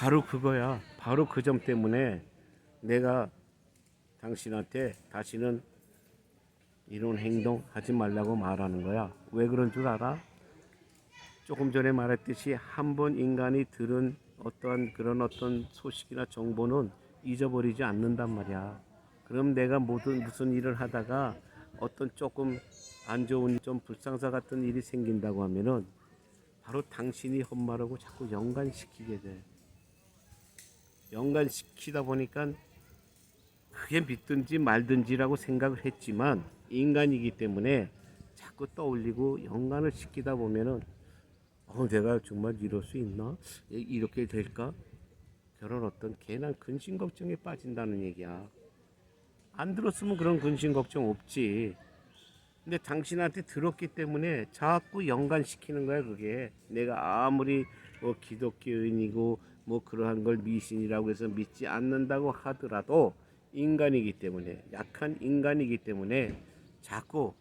바로 그거야. 바로 그 점 때문에 내가 당신한테 다시는 이런 행동 하지 말라고 말하는 거야. 왜 그런 줄 알아? 조금 전에 말했듯이 한 번 인간이 들은 어떠한 그런 어떤 소식이나 정보는 잊어버리지 않는단 말이야. 그럼 내가 모든 무슨 일을 하다가 어떤 조금 안 좋은 좀 불상사 같은 일이 생긴다고 하면은 바로 당신이 헛말하고 자꾸 연관시키게 돼. 연관시키다 보니까 그게 믿든지 말든지라고 생각을 했지만 인간이기 때문에 자꾸 떠올리고 연관을 시키다 보면은 어 내가 정말 이럴 수 있나? 이- 이렇게 될까? 그런 어떤 괜한 근심 걱정에 빠진다는 얘기야. 안 들었으면 그런 근심 걱정 없지. 근데 당신한테 들었기 때문에 자꾸 연관시키는 거야 그게. 내가 아무리 뭐 기독교인이고 뭐 그러한 걸 미신이라고 해서 믿지 않는다고 하더라도 인간이기 때문에 약한 인간이기 때문에 자꾸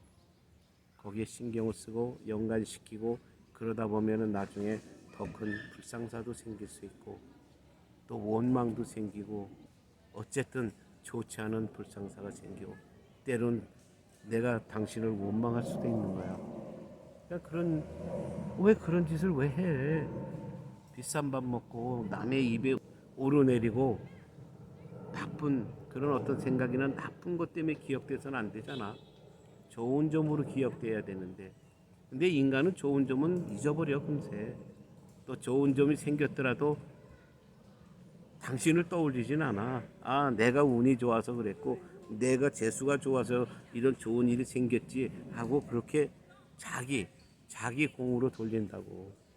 거기에 신경을 쓰고 연관시키고 그러다 보면은 나중에 더 큰 불상사도 생길 수 있고 또 원망도 생기고 어쨌든 좋지 않은 불상사가 생기고 때론 내가 당신을 원망할 수도 있는 거야. 그러니까 그런 왜 그런 짓을 왜 해? 비싼 밥 먹고 남의 입에 오르내리고 나쁜 그런 어떤 생각이나 나쁜 것 때문에 기억돼서는 안 되잖아. 좋은 점으로 기억돼야 되는데. 근데 인간은 좋은 점은 잊어버려 금세. 또 좋은 점이 생겼더라도 당신을 떠올리진 않아. 아, 내가 운이 좋아서 그랬고, 내가 재수가 좋아서 이런 좋은 일이 생겼지 하고 그렇게 자기, 자기 공으로 돌린다고.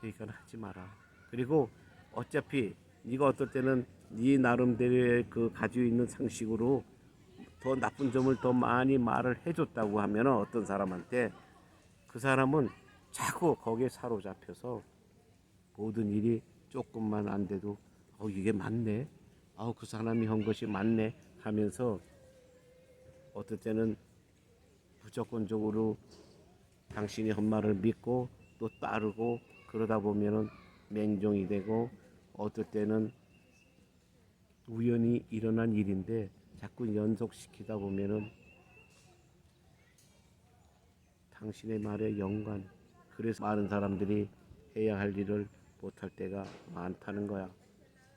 그러니까 하지 마라. 그리고 어차피 네가 어떨 때는 네 나름대로의 그 가지고 있는 상식으로 더 나쁜 점을 더 많이 말을 해줬다고 하면 어떤 사람한테 그 사람은 자꾸 거기에 사로잡혀서 모든 일이 조금만 안 돼도 어 이게 맞네. 아우 그 사람이 한 것이 맞네 하면서 어떨 때는 무조건적으로 당신이 한 말을 믿고 또 따르고 그러다 보면은 맹종이 되고 어떨 때는 우연히 일어난 일인데 자꾸 연속시키다 보면은 당신의 말에 연관 그래서 많은 사람들이 해야 할 일을 못할 때가 많다는 거야.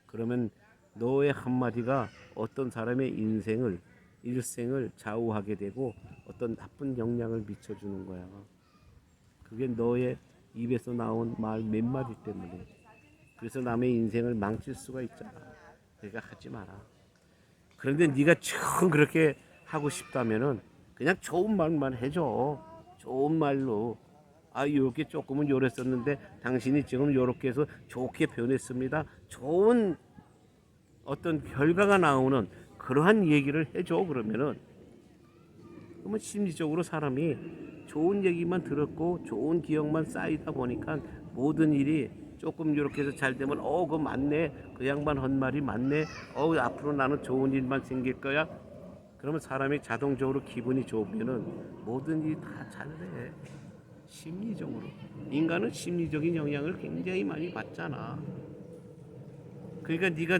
그러면 너의 한마디가 어떤 사람의 인생을 일생을 좌우하게 되고 어떤 나쁜 영향을 미쳐주는 거야. 그게 너의 입에서 나온 말 몇 마디 때문에 그래서 남의 인생을 망칠 수가 있잖아. 그러니까 하지 마라. 그런데 네가 정 그렇게 하고 싶다면은 그냥 좋은 말만 해줘. 좋은 말로 아 이렇게 조금은 요랬었는데 당신이 지금 요렇게 해서 좋게 변했습니다. 좋은 어떤 결과가 나오는 그러한 얘기를 해줘 그러면은 그러면 심리적으로 사람이 좋은 얘기만 들었고 좋은 기억만 쌓이다 보니까 모든 일이 조금 이렇게 해서 잘 되면 어 그거 맞네. 그 양반 한 말이 맞네. 어 앞으로 나는 좋은 일만 생길 거야. 그러면 사람이 자동적으로 기분이 좋으면은 모든 일이 다 잘 돼 심리적으로. 인간은 심리적인 영향을 굉장히 많이 받잖아. 그러니까 네가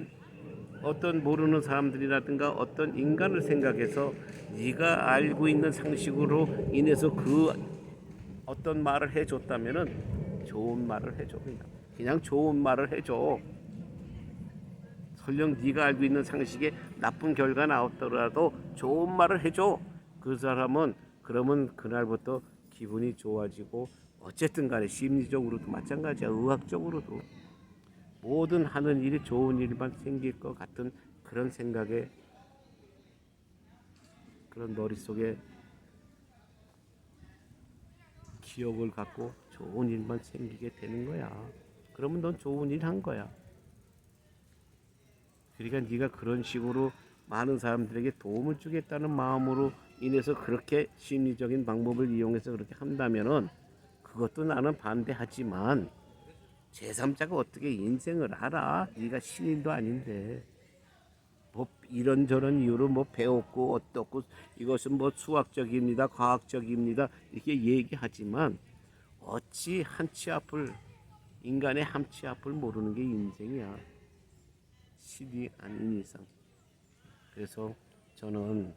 어떤 모르는 사람들이라든가 어떤 인간을 생각해서 네가 알고 있는 상식으로 인해서 그 어떤 말을 해줬다면은 좋은 말을 해줘. 그냥 그냥 좋은 말을 해줘. 설령 네가 알고 있는 상식에 나쁜 결과 나왔더라도 좋은 말을 해줘. 그 사람은 그러면 그날부터 기분이 좋아지고 어쨌든 간에 심리적으로도 마찬가지야. 의학적으로도. 모든 하는 일이 좋은 일만 생길 것 같은 그런 생각에 그런 머릿속에 기억을 갖고 좋은 일만 생기게 되는 거야. 그러면 넌 좋은 일 한 거야. 그러니까 네가 그런 식으로 많은 사람들에게 도움을 주겠다는 마음으로 인해서 그렇게 심리적인 방법을 이용해서 그렇게 한다면은 그것도 나는 반대하지만 제3자가 어떻게 인생을 알아? 네가 신인도 아닌데 뭐 이런저런 이유로 뭐 배웠고 어떻고 이것은 뭐 수학적입니다 과학적입니다 이렇게 얘기하지만 어찌 한치 앞을 인간의 함치 앞을 모르는 게 인생이야. 실이 아닌 이상. 그래서 저는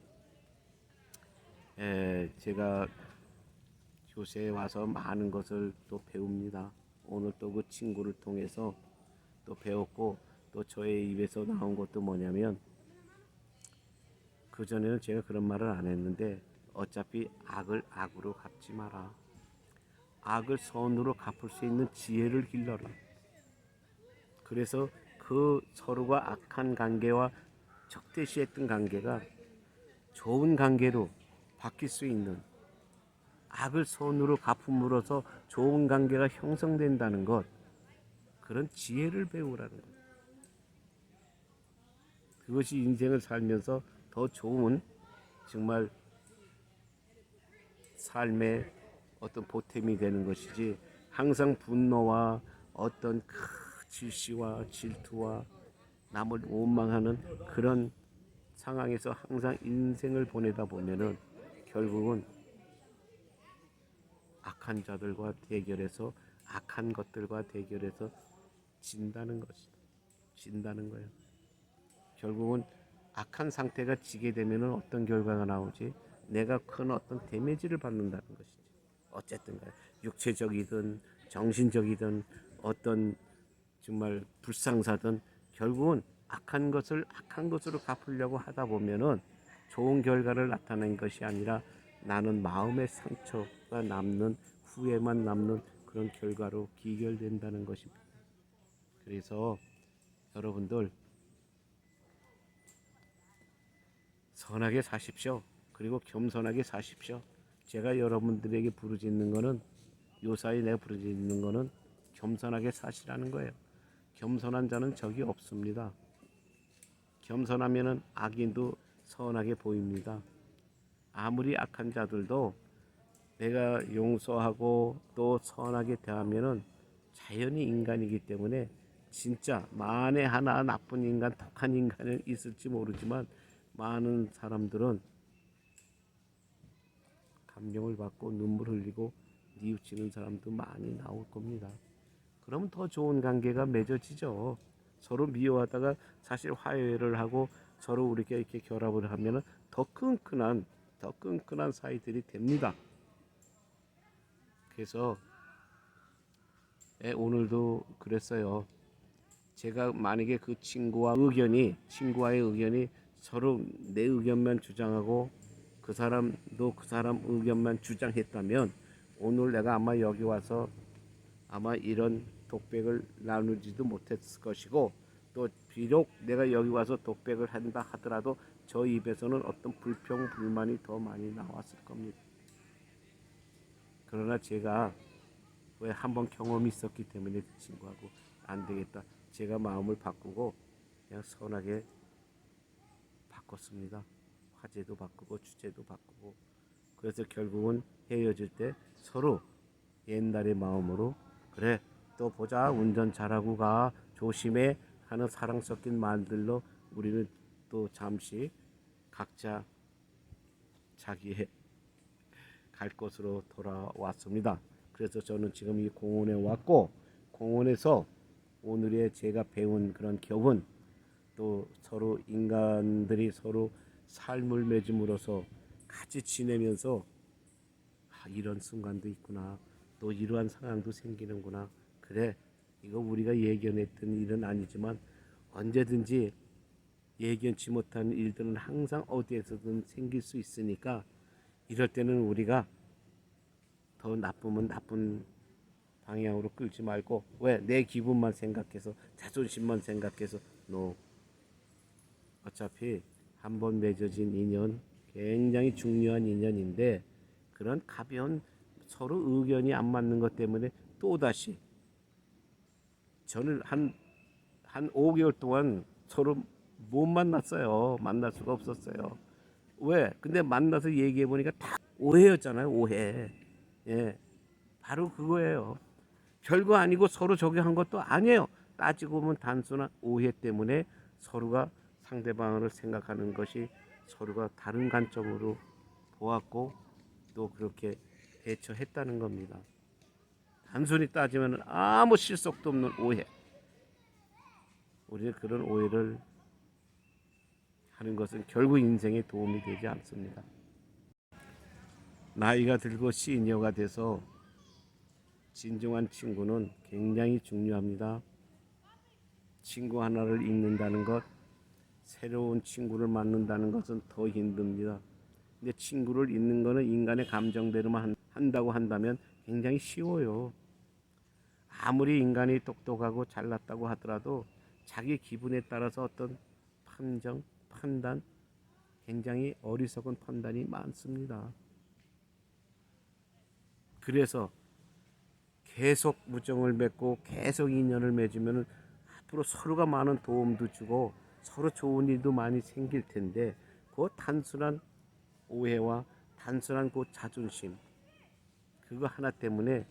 에, 제가 교세에 와서 많은 것을 또 배웁니다. 오늘 또 그 친구를 통해서 또 배웠고 또 저의 입에서 나온 것도 뭐냐면 그 전에는 제가 그런 말을 안 했는데 어차피 악을 악으로 갚지 마라. 악을 선으로 갚을 수 있는 지혜를 길러라. 그래서 그 서로가 악한 관계와 적대시했던 관계가 좋은 관계로 바뀔 수 있는 악을 선으로 갚음으로써 좋은 관계가 형성된다는 것 그런 지혜를 배우라는 것 그것이 인생을 살면서 더 좋은 정말 삶의 어떤 보탬이 되는 것이지 항상 분노와 어떤 그 질시와 질투와 남을 원망하는 그런 상황에서 항상 인생을 보내다 보면은 결국은 악한 자들과 대결해서 악한 것들과 대결해서 진다는 것이다. 진다는 거예요. 결국은 악한 상태가 지게 되면은 어떤 결과가 나오지? 내가 큰 어떤 데미지를 받는다는 것이지. 어쨌든 육체적이든 정신적이든 어떤 정말 불상사든 결국은 악한 것을 악한 것으로 갚으려고 하다 보면은 좋은 결과를 나타낸 것이 아니라 나는 마음의 상처가 남는 후회만 남는 그런 결과로 기결된다는 것입니다. 그래서 여러분들 선하게 사십시오. 그리고 겸손하게 사십시오. 제가 여러분들에게 부르짖는 거는 요사이 내가 부르짖는 거는 겸손하게 사시라는 거예요. 겸손한 자는 적이 없습니다. 겸손하면은 악인도 선하게 보입니다. 아무리 악한 자들도 내가 용서하고 또 선하게 대하면은 자연히 인간이기 때문에 진짜 만에 하나 나쁜 인간, 독한 인간은 있을지 모르지만 많은 사람들은 감명을 받고 눈물 흘리고 뉘우치는 사람도 많이 나올 겁니다. 그러면 더 좋은 관계가 맺어지죠. 서로 미워하다가 사실 화해를 하고 서로 우리가 이렇게 결합을 하면은 더 끈끈한 더 끈끈한 사이들이 됩니다. 그래서 예, 오늘도 그랬어요. 제가 만약에 그 친구와 의견이 친구와의 의견이 서로 내 의견만 주장하고 그 사람도 그 사람 의견만 주장했다면 오늘 내가 아마 여기 와서 아마 이런 독백을 나누지도 못했을 것이고 또 비록 내가 여기 와서 독백을 한다 하더라도 저 입에서는 어떤 불평 불만이 더 많이 나왔을 겁니다. 그러나 제가 왜 한 번 경험이 있었기 때문에 그 친구하고 안 되겠다. 제가 마음을 바꾸고 그냥 선하게 바꿨습니다. 화제도 바꾸고 주제도 바꾸고 그래서 결국은 헤어질 때 서로 옛날의 마음으로 그래 또 보자 운전 잘하고 가 조심해 하는 사랑 섞인 말들로 우리는 또 잠시 각자 자기의 갈 곳으로 돌아왔습니다. 그래서 저는 지금 이 공원에 왔고 공원에서 오늘의 제가 배운 그런 교훈 또 서로 인간들이 서로 삶을 맺음으로써 같이 지내면서 아, 이런 순간도 있구나. 또 이러한 상황도 생기는구나. 그래 이거 우리가 예견했던 일은 아니지만 언제든지 예견치 못한 일들은 항상 어디에서든 생길 수 있으니까 이럴 때는 우리가 더 나쁘면 나쁜 방향으로 끌지 말고 왜? 내 기분만 생각해서 자존심만 생각해서 노 어차피 한 번 맺어진 인연 굉장히 중요한 인연인데 그런 가벼운 서로 의견이 안 맞는 것 때문에 또 다시 저는 한 한 5개월 동안 서로 못 만났어요. 만날 수가 없었어요. 왜? 근데 만나서 얘기해 보니까 다 오해였잖아요. 오해. 예. 바로 그거예요. 별거 아니고 서로 저기 한 것도 아니에요. 따지고 보면 단순한 오해 때문에 서로가 상대방을 생각하는 것이 서로가 다른 관점으로 보았고 또 그렇게 대처했다는 겁니다. 단순히 따지면 아무 실속도 없는 오해. 우리는 그런 오해를 하는 것은 결국 인생에 도움이 되지 않습니다. 나이가 들고 시니어가 돼서 진정한 친구는 굉장히 중요합니다. 친구 하나를 잊는다는 것, 새로운 친구를 만난다는 것은 더 힘듭니다. 근데 친구를 잊는 것은 인간의 감정대로만 한- 한다고 한다면 굉장히 쉬워요. 아무리 인간이 똑똑하고 잘났다고 하더라도 자기 기분에 따라서 어떤 판정, 판단, 굉장히 어리석은 판단이 많습니다. 그래서 계속 무정을 맺고 계속 인연을 맺으면 앞으로 서로가 많은 도움도 주고 서로 좋은 일도 많이 생길 텐데 그 단순한 오해와 단순한 그 자존심 그거 하나 때문에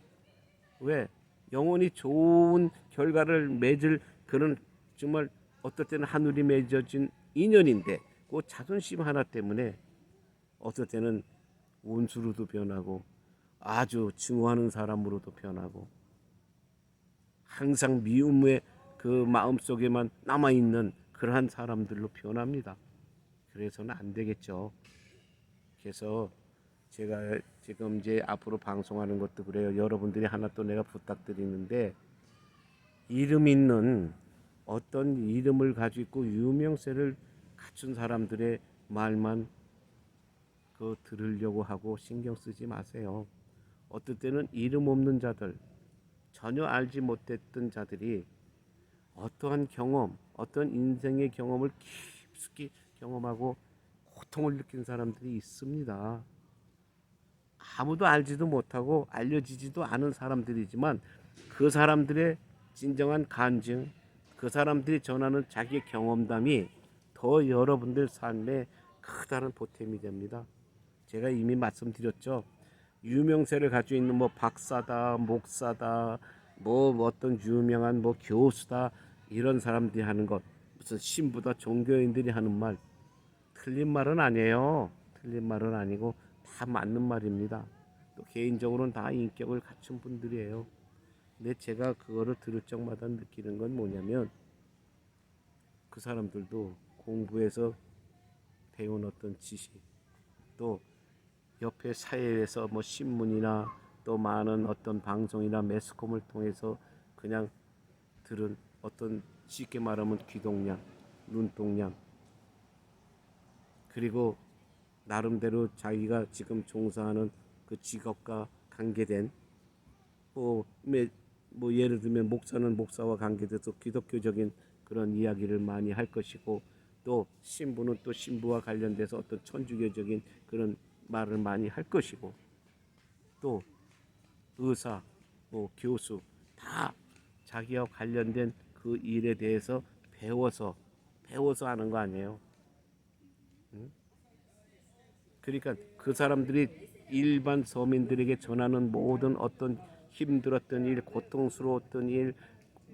왜 영원히 좋은 결과를 맺을 그런 정말 어떨 때는 하늘이 맺어진 인연인데 그 자존심 하나 때문에 어떨 때는 원수로도 변하고 아주 증오하는 사람으로도 변하고 항상 미움의 그 마음 속에만 남아 있는 그러한 사람들로 변합니다. 그래서는 안 되겠죠. 그래서 제가 지금 이제 앞으로 방송하는 것도 그래요. 여러분들이 하나 또 내가 부탁드리는데 이름 있는 어떤 이름을 가지고 유명세를 갖춘 사람들의 말만 그 들으려고 하고 신경 쓰지 마세요. 어떨 때는 이름 없는 자들, 전혀 알지 못했던 자들이 어떠한 경험, 어떤 인생의 경험을 깊숙이 경험하고 고통을 느낀 사람들이 있습니다. 아무도 알지도 못하고 알려지지도 않은 사람들이지만 그 사람들의 진정한 간증, 그 사람들이 전하는 자기의 경험담이 더 여러분들 삶에 크다는 보탬이 됩니다. 제가 이미 말씀드렸죠. 유명세를 가지고 있는 뭐 박사다, 목사다, 뭐 어떤 유명한 뭐 교수다 이런 사람들이 하는 것 무슨 신부다 종교인들이 하는 말 틀린 말은 아니에요. 틀린 말은 아니고 다 맞는 말입니다. 또 개인적으로는 다 인격을 갖춘 분들이에요. 근데 제가 그거를 들을 적마다 느끼는 건 뭐냐면 그 사람들도 공부해서 배운 어떤 지식 또 옆에 사회에서 뭐 신문이나 또 많은 어떤 방송이나 매스컴을 통해서 그냥 들은 어떤 쉽게 말하면 귀동냥, 눈동냥 그리고 나름대로 자기가 지금 종사하는 그 직업과 관계된 뭐, 매- 뭐 예를 들면 목사는 목사와 관계돼서 기독교적인 그런 이야기를 많이 할 것이고 또 신부는 또 신부와 관련돼서 어떤 천주교적인 그런 말을 많이 할 것이고 또 의사, 뭐 교수 다 자기와 관련된 그 일에 대해서 배워서 배워서 하는 거 아니에요. 응? 그러니까 그 사람들이 일반 서민들에게 전하는 모든 어떤 힘들었던 일, 고통스러웠던 일,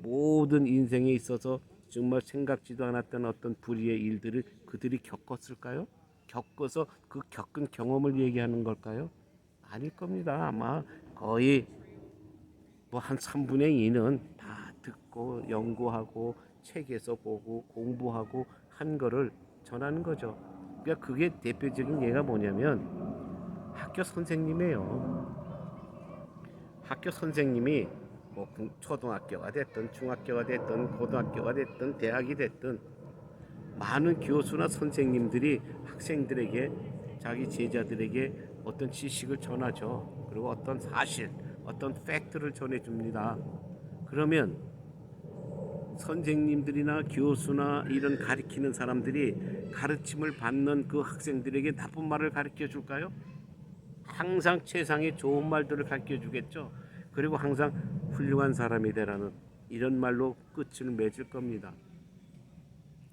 모든 인생에 있어서 정말 생각지도 않았던 어떤 불의의 일들을 그들이 겪었을까요? 겪어서 그 겪은 경험을 얘기하는 걸까요? 아닐 겁니다. 아마 거의 뭐 한 3분의 2는 다 듣고 연구하고 책에서 보고 공부하고 한 거를 전하는 거죠. 그러니까 그게 대표적인 예가 뭐냐면 학교 선생님이에요. 학교 선생님이 뭐 중- 초등학교가 됐든 중학교가 됐든 고등학교가 됐든 대학이 됐든 많은 교수나 선생님들이 학생들에게 자기 제자들에게 어떤 지식을 전하죠. 그리고 어떤 사실, 어떤 팩트를 전해 줍니다. 그러면 선생님들이나 교수나 이런 가르치는 사람들이 가르침을 받는 그 학생들에게 나쁜 말을 가르쳐 줄까요? 항상 최상의 좋은 말들을 가르쳐 주겠죠. 그리고 항상 훌륭한 사람이 되라는 이런 말로 끝을 맺을 겁니다.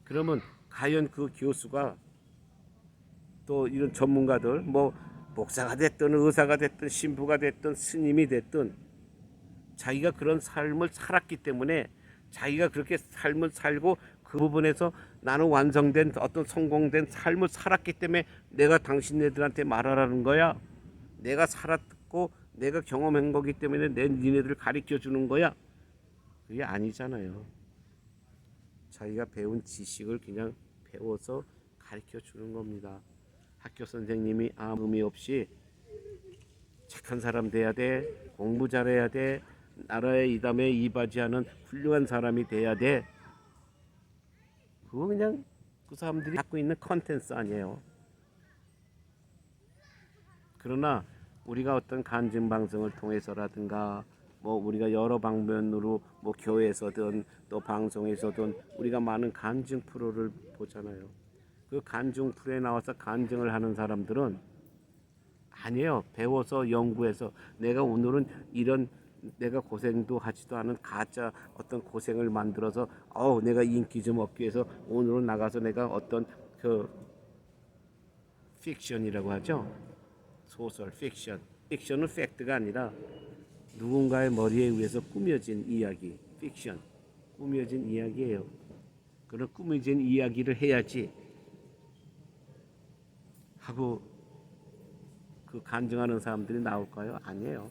그러면 과연 그 교수가 또 이런 전문가들 뭐 목사가 됐든 의사가 됐든 신부가 됐든 스님이 됐든 자기가 그런 삶을 살았기 때문에 자기가 그렇게 삶을 살고 그 부분에서 나는 완성된 어떤 성공된 삶을 살았기 때문에 내가 당신네들한테 말하라는 거야. 내가 살았고 내가 경험한 거기 때문에 내 니네들 가르쳐 주는 거야. 그게 아니잖아요. 자기가 배운 지식을 그냥 배워서 가르쳐 주는 겁니다. 학교 선생님이 아무 의미 없이 착한 사람 돼야 돼, 공부 잘해야 돼, 나라의 이담에 이바지하는 훌륭한 사람이 돼야 돼. 그거 그냥 그 사람들이 갖고 있는 컨텐츠 아니에요. 그러나 우리가 어떤 간증 방송을 통해서라든가 뭐 우리가 여러 방면으로 뭐 교회에서든 또 방송에서든 우리가 많은 간증 프로를 보잖아요. 그 간증 프로에 나와서 간증을 하는 사람들은 아니에요. 배워서 연구해서 내가 오늘은 이런 내가 고생도 하지도 않은 가짜 어떤 고생을 만들어서 어 내가 인기 좀 얻기 위해서 오늘은 나가서 내가 어떤 그 픽션이라고 하죠. 소설, 픽션. 픽션은 팩트가 아니라 누군가의 머리에 의해서 꾸며진 이야기, 픽션. 꾸며진 이야기예요. 그런 꾸며진 이야기를 해야지 하고 그 간증하는 사람들이 나올까요? 아니에요.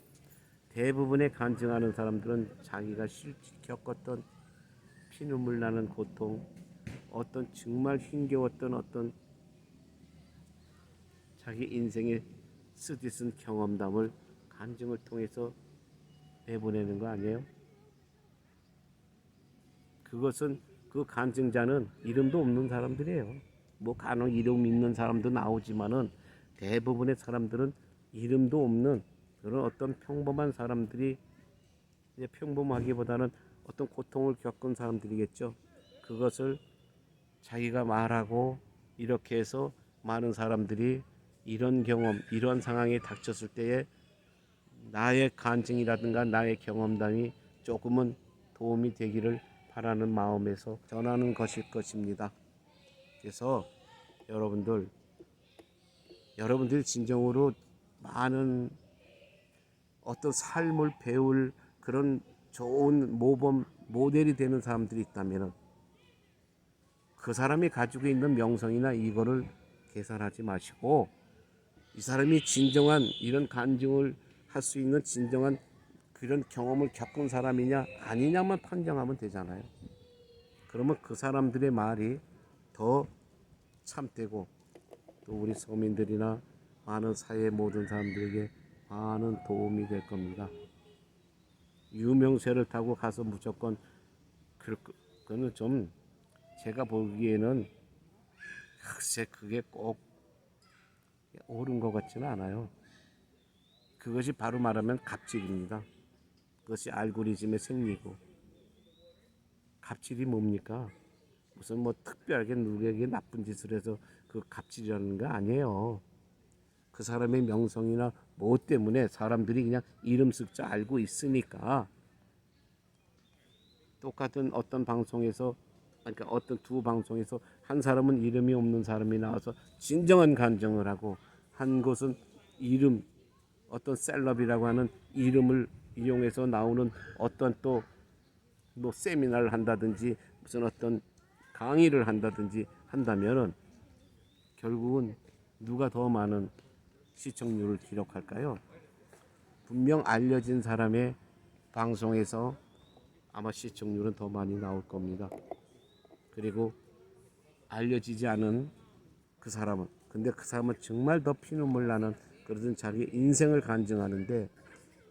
대부분의 간증하는 사람들은 자기가 실제 겪었던 피눈물 나는 고통, 어떤 정말 힘겨웠던 어떤 자기 인생의 쓰디쓴 경험담을 간증을 통해서 내보내는 거 아니에요? 그것은 그 간증자는 이름도 없는 사람들이에요. 뭐 간혹 이름 있는 사람도 나오지만은 대부분의 사람들은 이름도 없는 그런 어떤 평범한 사람들이 이제 평범하기보다는 어떤 고통을 겪은 사람들이겠죠. 그것을 자기가 말하고 이렇게 해서 많은 사람들이 이런 경험, 이런 상황에 닥쳤을 때에 나의 간증이라든가 나의 경험담이 조금은 도움이 되기를 바라는 마음에서 전하는 것일 것입니다. 그래서 여러분들 여러분들이 진정으로 많은 어떤 삶을 배울 그런 좋은 모범 모델이 되는 사람들이 있다면 그 사람이 가지고 있는 명성이나 이거를 계산하지 마시고 이 사람이 진정한 이런 간증을 할 수 있는 진정한 그런 경험을 겪은 사람이냐 아니냐만 판정하면 되잖아요. 그러면 그 사람들의 말이 더 참되고 또 우리 서민들이나 많은 사회 모든 사람들에게 많은 도움이 될 겁니다. 유명세를 타고 가서 무조건 그- 그거는 좀 제가 보기에는 글쎄 그게 꼭 옳은 것 같지는 않아요. 그것이 바로 말하면 갑질입니다. 그것이 알고리즘의 생리고 갑질이 뭡니까? 무슨 뭐 특별하게 누구에게 나쁜 짓을 해서 그 갑질이라는 거 아니에요. 그 사람의 명성이나 뭐 때문에 사람들이 그냥 이름 쓱자 알고 있으니까. 똑같은 어떤 방송에서 그러니까 어떤 두 방송에서 한 사람은 이름이 없는 사람이 나와서 진정한 간증을 하고 한 곳은 이름 어떤 셀럽이라고 하는 이름을 이용해서 나오는 어떤 또 뭐 세미나를 한다든지 무슨 어떤 강의를 한다든지 한다면은 결국은 누가 더 많은 시청률을 기록할까요? 분명 알려진 사람의 방송에서 아마 시청률은 더 많이 나올 겁니다. 그리고 알려지지 않은 그 사람은 근데 그 사람은 정말 더 피눈물 나는 그러던 자기 인생을 간증하는데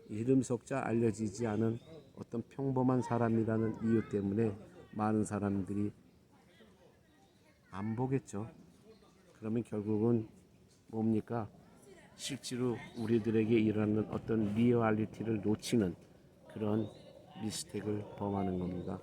이름 속자 알려지지 않은 어떤 평범한 사람이라는 이유 때문에 많은 사람들이 안 보겠죠. 그러면 결국은 뭡니까? 실제로 우리들에게 일어나는 어떤 리얼리티를 놓치는 그런 미스텍을 범하는 겁니다.